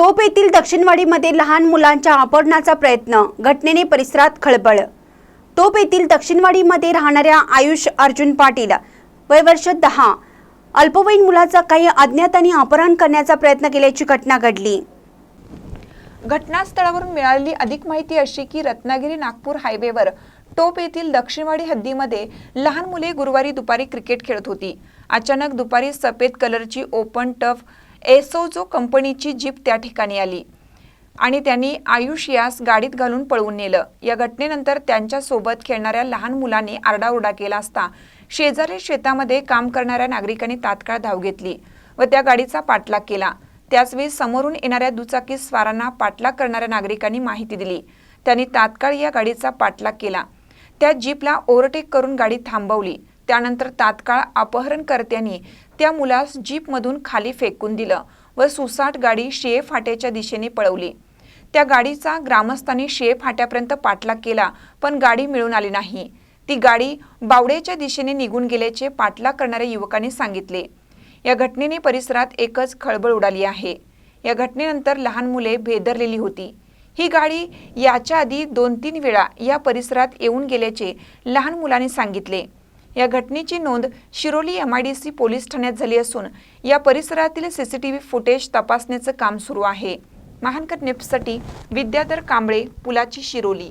तोप येथील दक्षिणवाडीमध्ये लहान मुलांच्या अपहरणाचा प्रयत्न घटनेने परिसरात खळबळ. तोप येथील दक्षिणवाडीमध्ये राहणाऱ्या आयुष अर्जुन पाटील वय वर्ष दहा अल्पवयीन मुलाचा काही अज्ञातांनी अपहरण करण्याचा प्रयत्न केल्याची घटना घडली. घटनास्थळावरून मिळालेली अधिक माहिती अशी की रत्नागिरी नागपूर हायवेवर टोप येथील दक्षिणवाडी हद्दीमध्ये लहान मुले गुरुवारी दुपारी क्रिकेट खेळत होती. अचानक दुपारी सफेद कलरची ओपन टफ एसोजो कंपनीची जीप त्या ठिकाणी आली. आणि त्यांनी आयुष यास गाडीत घालून पळवून नेलं. या घटनेनंतर त्यांच्यासोबत खेळणाऱ्या लहान मुलांनी आरडाओरडा केला असता. शेजारी शेतामध्ये काम करणाऱ्या नागरिकांनी तात्काळ धाव घेतली व त्या गाडीचा पाठलाग केला. त्याचवेळी समोरून येणाऱ्या दुचाकी स्वारांना पाठलाग करणाऱ्या नागरिकांनी माहिती दिली. त्यांनी तात्काळ या गाडीचा पाठलाग केला. त्या जीपला ओव्हरटेक करून गाडी थांबवली. त्यानंतर तात्काळ अपहरणकर्त्यांनी त्या मुलास जीपमधून खाली फेकून दिलं व सुसाट गाडी शिये फाट्याच्या दिशेने पळवली. त्या गाडीचा ग्रामस्थांनी शिये फाट्यापर्यंत पाठलाग केला पण गाडी मिळून आली नाही. ती गाडी बावड्याच्या दिशेने निघून गेल्याचे पाठलाग करणाऱ्या युवकांनी सांगितले. या घटनेने परिसरात एकच खळबळ उडाली आहे. या घटनेनंतर लहान मुले भेदरलेली होती. ही गाडी याच्या आधी दोन तीन वेळा या परिसरात येऊन गेल्याचे लहान मुलांनी सांगितले. या घटनेची नोंद शिरोली एमआयडीसी पोलीस ठाण्यात झाली असून या परिसरातील सीसीटीव्ही फुटेज तपासण्याचं काम सुरू आहे. महानकर निप्ससाठी विद्याधर कांबळे पुलाची शिरोली.